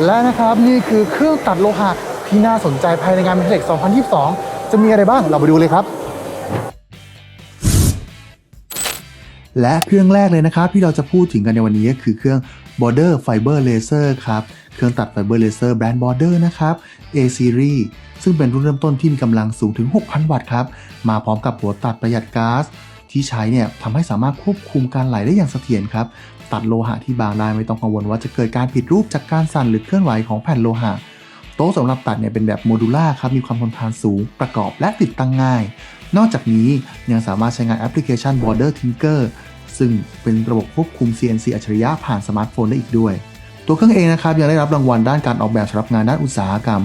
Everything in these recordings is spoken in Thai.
และนะครับนี่คือเครื่องตัดโลหะที่น่าสนใจภายในงาน m e t e c 2022 จะมีอะไรบ้างเราไปดูเลยครับ และเครื่องแรกเลยนะครับ ที่เราจะพูดถึงกันในวันนี้ก็คือเครื่อง Border Fiber Laser ครับเครื่องตัดไฟเบอร์เลเซอร์แบรนด์ Border นะครับ A Series ซึ่งเป็นรุ่นเริ่มต้นที่มีกำลังสูงถึง 6,000 วัตต์ครับ มาพร้อมกับหัวตัดประหยัดก๊าซที่ใช้เนี่ยทำให้สามารถควบคุมการไหลได้อย่างเสถียรครับ ตัดโลหะที่บางได้ไม่ต้องกังวลว่าจะเกิดการผิดรูปจากการสั่นหรือเคลื่อนไหวของแผ่นโลหะ โต๊ะสำหรับตัดเนี่ยเป็นแบบโมดูล่าครับ มีความทนทานสูง ประกอบและติดตั้งง่าย นอกจากนี้ยังสามารถใช้งานแอปพลิเคชัน Border Tinker ซึ่งเป็นระบบควบคุม CNC อัจฉริยะผ่านสมาร์ทโฟนได้อีกด้วย ตัวเครื่องเองนะครับยังได้รับรางวัลด้านการออกแบบสำหรับงานด้านอุตสาหกรรม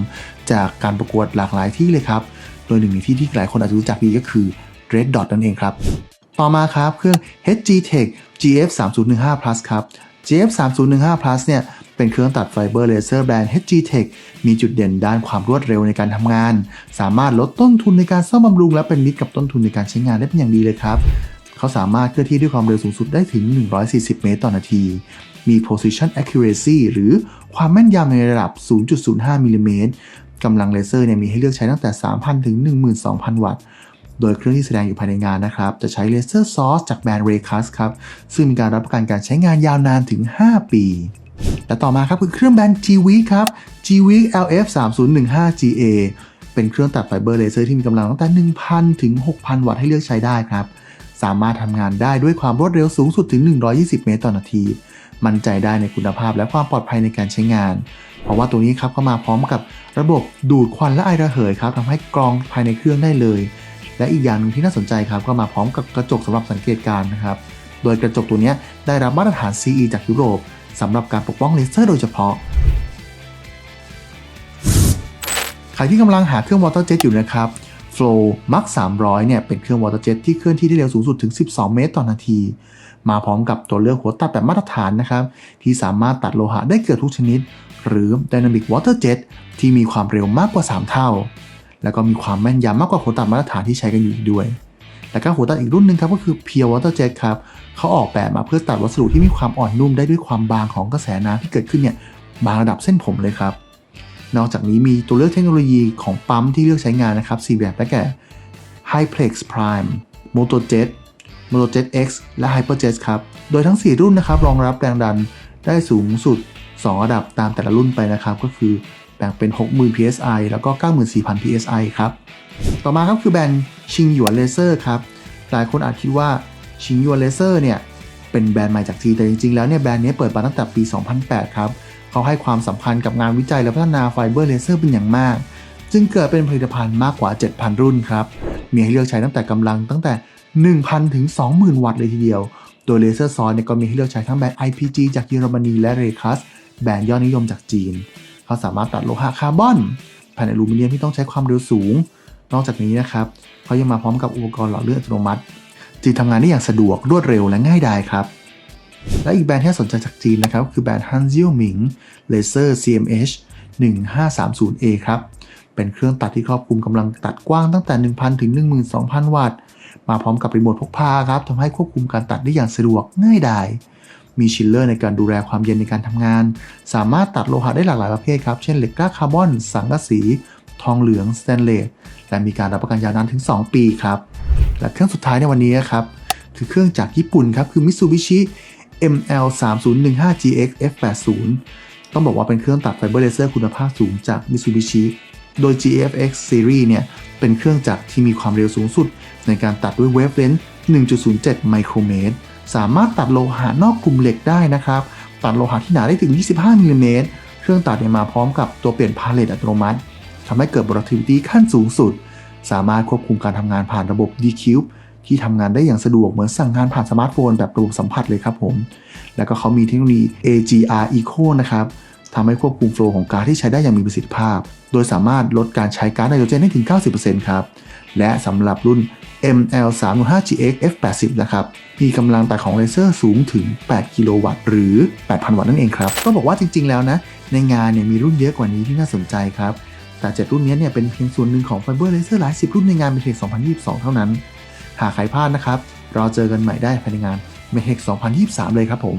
จากการประกวดหลากหลายที่เลยครับ โดยหนึ่งในที่ที่หลายคนอาจจะรู้จักดีก็คือ Red Dot นั่นเองครับ ต่อมาครับเครื่อง HG Tech GF 3015 Plus ครับ GF 3015 Plus เนี่ยเป็นเครื่องตัดไฟเบอร์เลเซอร์แบรนด์ HG Tech มีจุดเด่นด้านความรวดเร็วในการทำงาน สามารถลดต้นทุนในการซ่อมบำรุงและเป็นมิตรกับต้นทุนในการใช้งานได้เป็นอย่างดีเลยครับ เขาสามารถเคลื่อนที่ด้วยความเร็วสูงสุดได้ถึง 140 เมตรต่อนาที มี position accuracy หรือความแม่นยำในระดับ 0.05มิลลิเมตรกำลังเลเซอร์เนี่ยมีให้เลือกใช้ตั้งแต่ 3,000 ถึง 12,000 วัตต์ โดยเครื่องที่แสดงอยู่ภายในงานนะครับ จะใช้เลเซอร์ซอสจากแบรนด์ Raycus ครับ ซึ่งมีการรับประกันการใช้งานยาวนานถึง 5 ปี และต่อมาครับคือเครื่องแบรนด์ G-Week ครับ G-Week LF 3015 GA เป็นเครื่องตัดไฟเบอร์เลเซอร์ที่มีกำลังตั้งแต่ 1,000 ถึง 6,000 วัตต์ให้เลือกใช้ได้ครับ สามารถทำงานได้ด้วยความรวดเร็วสูงสุดถึง 120 เมตรต่อนาที มั่นใจได้ในคุณภาพและความปลอดภัยในการใช้งาน เพราะว่าตัวนี้ครับก็มาพร้อมกับระบบดูดควันและไอระเหยครับทำให้กรองภายในเครื่องได้เลย และอีกอย่างหนึ่งที่น่าสนใจครับก็มาพร้อมกับกระจกสำหรับสังเกตการนะครับ โดยกระจกตัวนี้ได้รับมาตรฐาน CE จากยุโรปสำหรับการปกป้องเลเซอร์โดยเฉพาะใครที่กำลังหาเครื่อง Water Jet อยู่นะครับ Flow Max 300 เนี่ยเป็นเครื่อง Water Jet ที่เคลื่อนที่ได้เร็วสูงสุดถึง 12 เมตรต่อนาที มาพร้อมกับตัวเลือกหัวตัดแบบมาตรฐานนะครับ ที่สามารถตัดโลหะได้เกือบทุกชนิด หรือ Dynamic Water Jet ที่มีความเร็วมากกว่า 3 เท่า แล้วก็มีความแม่นยำมากกว่าหัวตัดมาตรฐานที่ใช้กันอยู่ด้วย แล้วก็หัวตัดอีกรุ่นหนึ่งครับก็คือ Pure Water Jet ครับเขาออกแบบมาเพื่อตัดวัสดุที่มีความอ่อนนุ่มได้ด้วยความบางของกระแสน้ำที่เกิดขึ้นเนี่ยบางระดับเส้นผมเลยครับ นอกจากนี้มีตัวเลือกเทคโนโลยีของปั๊มที่เลือกใช้งานนะครับ 4 แบบได้แก่ Hyplex Prime MotoJet MotoJet X และ Hyperjet ครับ โดยทั้ง 4 รุ่นนะครับรองรับแรงดันได้สูงสุด 2 ระดับตามแต่ละรุ่นไปนะครับ ก็คือ แบ่งเป็น 60,000 psi แล้วก็ 94,000 psi ครับ ต่อมาครับคือแบรนด์ชิงหยวนเลเซอร์ครับ หลายคนอาจคิดว่าชิงหยวนเลเซอร์เนี่ยเป็นแบรนด์ใหม่จากจีนแต่จริงๆ แล้วเนี่ยแบรนด์นี้เปิดมาตั้งแต่ปี 2008 ครับ เขาให้ความสำคัญกับงานวิจัยและพัฒนาไฟเบอร์เลเซอร์เป็นอย่างมาก จึงเกิดเป็นผลิตภัณฑ์มากกว่า 7,000 รุ่นครับ มีให้เลือกใช้ตั้งแต่กำลังตั้งแต่ 1,000 ถึง 20,000 วัตต์เลยทีเดียว โดยเลเซอร์ซอสเนี่ยก็มีให้เลือกใช้ทั้งแบรนด์ IPG จากเยอรมนีและ Raycus แบรนด์ยอดนิยมจากจีน เขาสามารถตัดโลหะคาร์บอนแผ่นอลูมิเนียมที่ต้องใช้ความเร็วสูง นอกจากนี้นะครับเขายังมาพร้อมกับอุปกรณ์หล่อเลื่อนอัตโนมัติ จึงทำงานได้อย่างสะดวกรวดเร็วและง่ายดายครับ และอีกแบรนด์ที่สนใจจากจีนนะครับ คือแบรนด์ Han Xiaoming Laser CMH 1530A ครับ เป็นเครื่องตัดที่ครอบคลุมกำลังตัดกว้างตั้งแต่ 1,000 ถึง 12,000 วัตต์ มาพร้อมกับรีโมทพกพาครับทำให้ควบคุมการตัดได้อย่างสะดวกง่ายดาย มีชิลเลอร์ในการดูแลความเย็นในการทำงาน สามารถตัดโลหะได้หลากหลายประเภทครับ เช่นเหล็กกล้าคาร์บอน สังกะสี ทองเหลืองสแตนเลส และมีการรับประกันยาวนานถึง 2 ปีครับ และเครื่องสุดท้ายในวันนี้นะครับ คือเครื่องจากญี่ปุ่นครับ คือ Mitsubishi ML 3015 GX F80 ต้องบอกว่าเป็นเครื่องตัดไฟเบอร์เลเซอร์คุณภาพสูงจาก Mitsubishi โดย GFX Series เนี่ย เป็นเครื่องจักรที่มีความเร็วสูงสุด ในการตัดด้วยเวฟเลนส์1.07 ไมโครเมตร สามารถตัดโลหะนอกกลุ่มเหล็กได้นะครับ ตัดโลหะที่หนาได้ถึง 25มิลลิเมตร เครื่องตัดเนี่ยมาพร้อมกับตัวเปลี่ยนพาเลตอัตโนมัติทำให้เกิด productivity ขั้นสูงสุด สามารถควบคุมการทำงานผ่านระบบ D-Cube ที่ทำงานได้อย่างสะดวกเหมือนสั่งงานผ่านสมาร์ทโฟนแบบระบบสัมผัสเลยครับผม แล้วก็เขามีเทคโนโลยี AGR Eco นะครับทำให้ควบคุมโฟล์ของก๊าซที่ใช้ได้อย่างมีประสิทธิภาพ โดยสามารถลดการใช้ก๊าซไนโตรเจนได้ถึง 90%ครับ และสำหรับรุ่น ML 3 5 GX F80 นะครับ มีกำลังตัดของเลเซอร์สูงถึง 8 กิโลวัตต์ หรือ 8,000 วัตต์นั่นเองครับ ต้องบอกว่าจริงๆ แล้วนะ ในงานเนี่ยมีรุ่นเยอะกว่านี้ที่น่าสนใจครับ แต่เจ็ดรุ่นนี้เนี่ยเป็นเพียงส่วนหนึ่งของไฟเบอร์เลเซอร์หลายสิบรุ่นในงานเมเทค2022 เท่านั้น หากใครพลาดนะครับ เราเจอกันใหม่ได้ภายในงานเมเทค2023 เลยครับผม